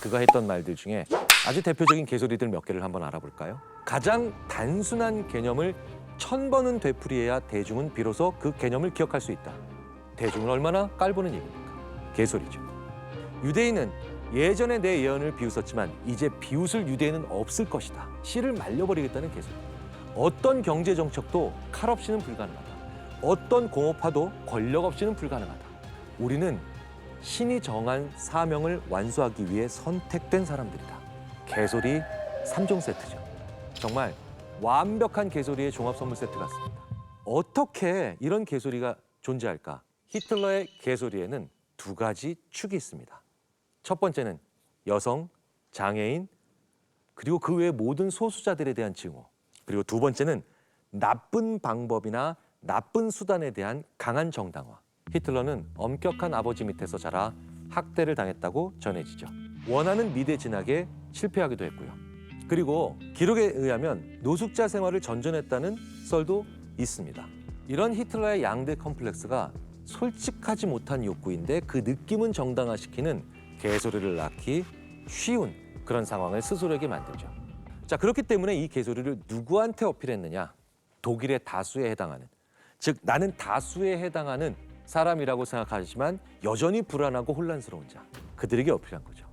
그가 했던 말들 중에 아주 대표적인 개소리들 몇 개를 한번 알아볼까요? 가장 단순한 개념을 천 번은 되풀이해야 대중은 비로소 그 개념을 기억할 수 있다. 대중을 얼마나 깔보는 얘기입니까? 개소리죠. 유대인은 예전에 내 예언을 비웃었지만 이제 비웃을 유대인은 없을 것이다. 씨를 말려버리겠다는 개소리. 어떤 경제 정책도 칼 없이는 불가능하다. 어떤 공업화도 권력 없이는 불가능하다. 우리는 신이 정한 사명을 완수하기 위해 선택된 사람들이다. 개소리 3종 세트죠. 정말 완벽한 개소리의 종합 선물 세트 같습니다. 어떻게 이런 개소리가 존재할까? 히틀러의 개소리에는 두 가지 축이 있습니다. 첫 번째는 여성, 장애인, 그리고 그 외 모든 소수자들에 대한 증오. 그리고 두 번째는 나쁜 방법이나 나쁜 수단에 대한 강한 정당화. 히틀러는 엄격한 아버지 밑에서 자라 학대를 당했다고 전해지죠. 원하는 미대 진학에 실패하기도 했고요. 그리고 기록에 의하면 노숙자 생활을 전전했다는 썰도 있습니다. 이런 히틀러의 양대 컴플렉스가 솔직하지 못한 욕구인데 그 느낌은 정당화시키는 개소리를 낳기 쉬운 그런 상황을 스스로에게 만들죠. 자 그렇기 때문에 이 개소리를 누구한테 어필했느냐? 독일의 다수에 해당하는 즉 나는 다수에 해당하는 사람이라고 생각하지만 여전히 불안하고 혼란스러운 자 그들에게 어필한 거죠.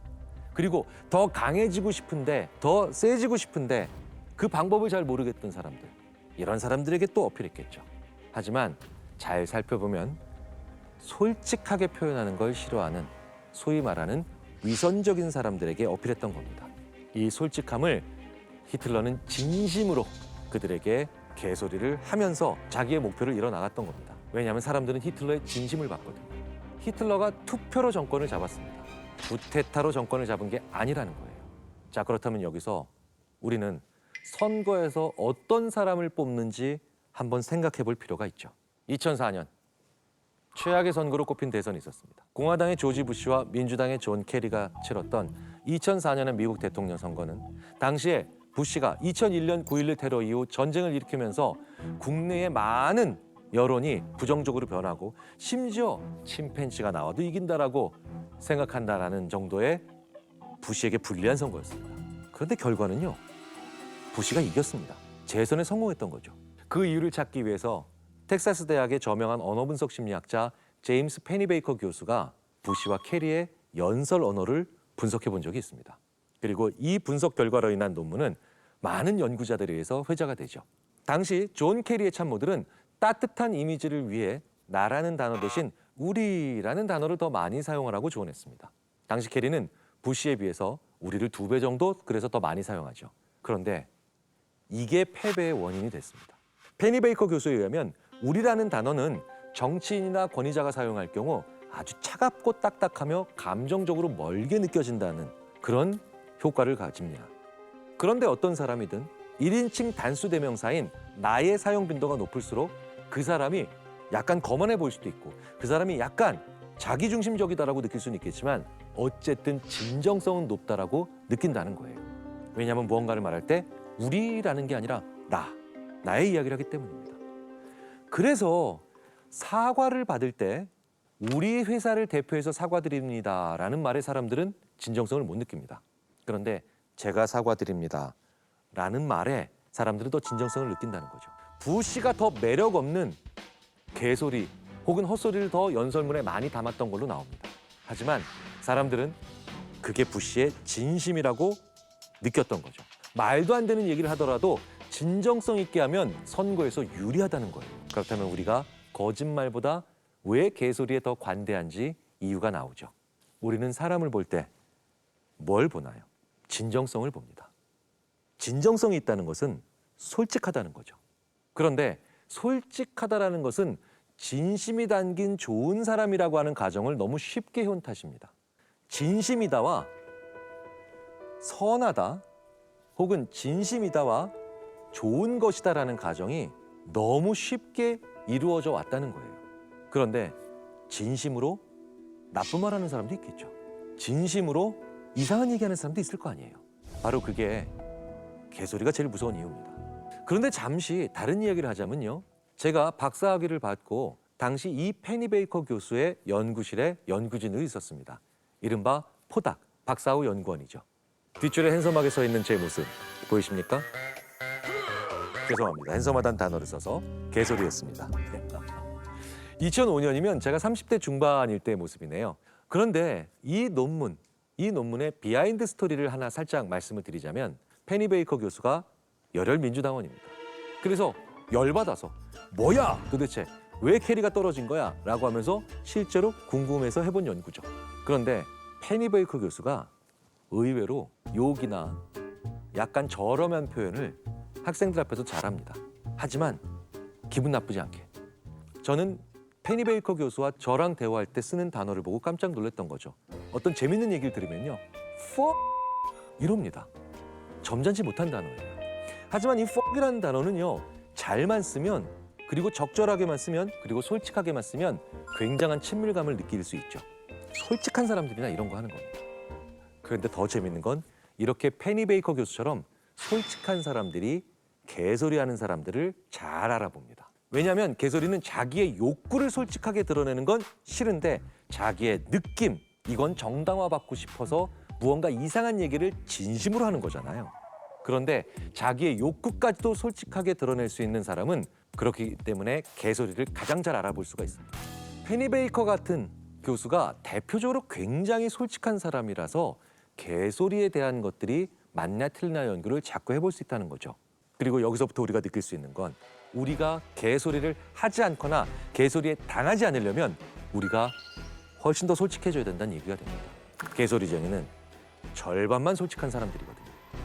그리고 더 강해지고 싶은데 더 세지고 싶은데 그 방법을 잘 모르겠던 사람들 이런 사람들에게 또 어필했겠죠. 하지만 잘 살펴보면 솔직하게 표현하는 걸 싫어하는 소위 말하는 위선적인 사람들에게 어필했던 겁니다. 이 솔직함을 히틀러는 진심으로 그들에게 개소리를 하면서 자기의 목표를 이뤄나갔던 겁니다. 왜냐하면 사람들은 히틀러의 진심을 봤거든요. 히틀러가 투표로 정권을 잡았습니다. 구테타로 정권을 잡은 게 아니라는 거예요. 자 그렇다면 여기서 우리는 선거에서 어떤 사람을 뽑는지 한번 생각해 볼 필요가 있죠. 2004년 최악의 선거로 꼽힌 대선이 있었습니다. 공화당의 조지 부시와 민주당의 존 케리가 치렀던 2004년의 미국 대통령 선거는 당시에 부시가 2001년 9.11 테러 이후 전쟁을 일으키면서 국내의 많은 여론이 부정적으로 변하고 심지어 침팬지가 나와도 이긴다라고 생각한다라는 정도의 부시에게 불리한 선거였습니다. 그런데 결과는요. 부시가 이겼습니다. 재선에 성공했던 거죠. 그 이유를 찾기 위해서 텍사스 대학의 저명한 언어 분석 심리학자 제임스 페니베이커 교수가 부시와 캐리의 연설 언어를 분석해 본 적이 있습니다. 그리고 이 분석 결과로 인한 논문은 많은 연구자들에 의해서 회자가 되죠. 당시 존 캐리의 참모들은 따뜻한 이미지를 위해 나라는 단어 대신 우리라는 단어를 더 많이 사용하라고 조언했습니다. 당시 캐리는 부시에 비해서 우리를 두 배 정도 그래서 더 많이 사용하죠. 그런데 이게 패배의 원인이 됐습니다. 페니 베이커 교수에 의하면 우리라는 단어는 정치인이나 권위자가 사용할 경우 아주 차갑고 딱딱하며 감정적으로 멀게 느껴진다는 그런 효과를 가집니다. 그런데 어떤 사람이든 1인칭 단수 대명사인 나의 사용 빈도가 높을수록 그 사람이 약간 거만해 보일 수도 있고 그 사람이 약간 자기중심적이다라고 느낄 수는 있겠지만 어쨌든 진정성은 높다라고 느낀다는 거예요. 왜냐하면 무언가를 말할 때 우리라는 게 아니라 나, 나의 이야기를 하기 때문입니다. 그래서 사과를 받을 때 우리 회사를 대표해서 사과드립니다라는 말에 사람들은 진정성을 못 느낍니다. 그런데 제가 사과드립니다라는 말에 사람들은 더 진정성을 느낀다는 거죠. 부시가 더 매력 없는 개소리 혹은 헛소리를 더 연설문에 많이 담았던 걸로 나옵니다. 하지만 사람들은 그게 부시의 진심이라고 느꼈던 거죠. 말도 안 되는 얘기를 하더라도 진정성 있게 하면 선거에서 유리하다는 거예요. 그렇다면 우리가 거짓말보다 왜 개소리에 더 관대한지 이유가 나오죠. 우리는 사람을 볼 때 뭘 보나요? 진정성을 봅니다. 진정성이 있다는 것은 솔직하다는 거죠. 그런데 솔직하다라는 것은 진심이 담긴 좋은 사람이라고 하는 가정을 너무 쉽게 해온 탓입니다. 진심이다와 선하다 혹은 진심이다와 좋은 것이다라는 가정이 너무 쉽게 이루어져 왔다는 거예요. 그런데 진심으로 나쁜 말 하는 사람도 있겠죠. 진심으로 이상한 얘기 하는 사람도 있을 거 아니에요. 바로 그게 개소리가 제일 무서운 이유입니다. 그런데 잠시 다른 이야기를 하자면요. 제가 박사학위를 받고 당시 이 페니베이커 교수의 연구실에 연구진으로 있었습니다. 이른바 포닥, 박사후 연구원이죠. 뒷줄에 핸섬하게 서 있는 제 모습 보이십니까? 죄송합니다. 핸섬하다는 단어를 써서 개소리였습니다. 2005년이면 제가 30대 중반일 때의 모습이네요. 그런데 이 논문, 이 논문의 비하인드 스토리를 하나 살짝 말씀을 드리자면 페니 베이커 교수가 열혈 민주당원입니다. 그래서 열받아서 뭐야 도대체 왜 캐리가 떨어진 거야? 라고 하면서 실제로 궁금해서 해본 연구죠. 그런데 페니 베이커 교수가 의외로 욕이나 약간 저렴한 표현을 학생들 앞에서 잘합니다. 하지만 기분 나쁘지 않게. 저는 페니 베이커 교수와 저랑 대화할 때 쓰는 단어를 보고 깜짝 놀랐던 거죠. 어떤 재밌는 얘기를 들으면요. fuck 이럽니다. 점잖지 못한 단어예요. 하지만 이 fuck이라는 단어는요. 잘만 쓰면 그리고 적절하게만 쓰면 그리고 솔직하게만 쓰면 굉장한 친밀감을 느낄 수 있죠. 솔직한 사람들이나 이런 거 하는 겁니다. 그런데 더 재밌는 건 이렇게 페니 베이커 교수처럼 솔직한 사람들이 개소리하는 사람들을 잘 알아봅니다. 왜냐하면 개소리는 자기의 욕구를 솔직하게 드러내는 건 싫은데 자기의 느낌 이건 정당화받고 싶어서 무언가 이상한 얘기를 진심으로 하는 거잖아요. 그런데 자기의 욕구까지도 솔직하게 드러낼 수 있는 사람은 그렇기 때문에 개소리를 가장 잘 알아볼 수가 있습니다. 페니 베이커 같은 교수가 대표적으로 굉장히 솔직한 사람이라서 개소리에 대한 것들이 맞냐 틀리냐 연구를 자꾸 해볼 수 있다는 거죠. 그리고 여기서부터 우리가 느낄 수 있는 건 우리가 개소리를 하지 않거나 개소리에 당하지 않으려면 우리가 훨씬 더 솔직해져야 된다는 얘기가 됩니다. 개소리쟁이는 절반만 솔직한 사람들이거든요.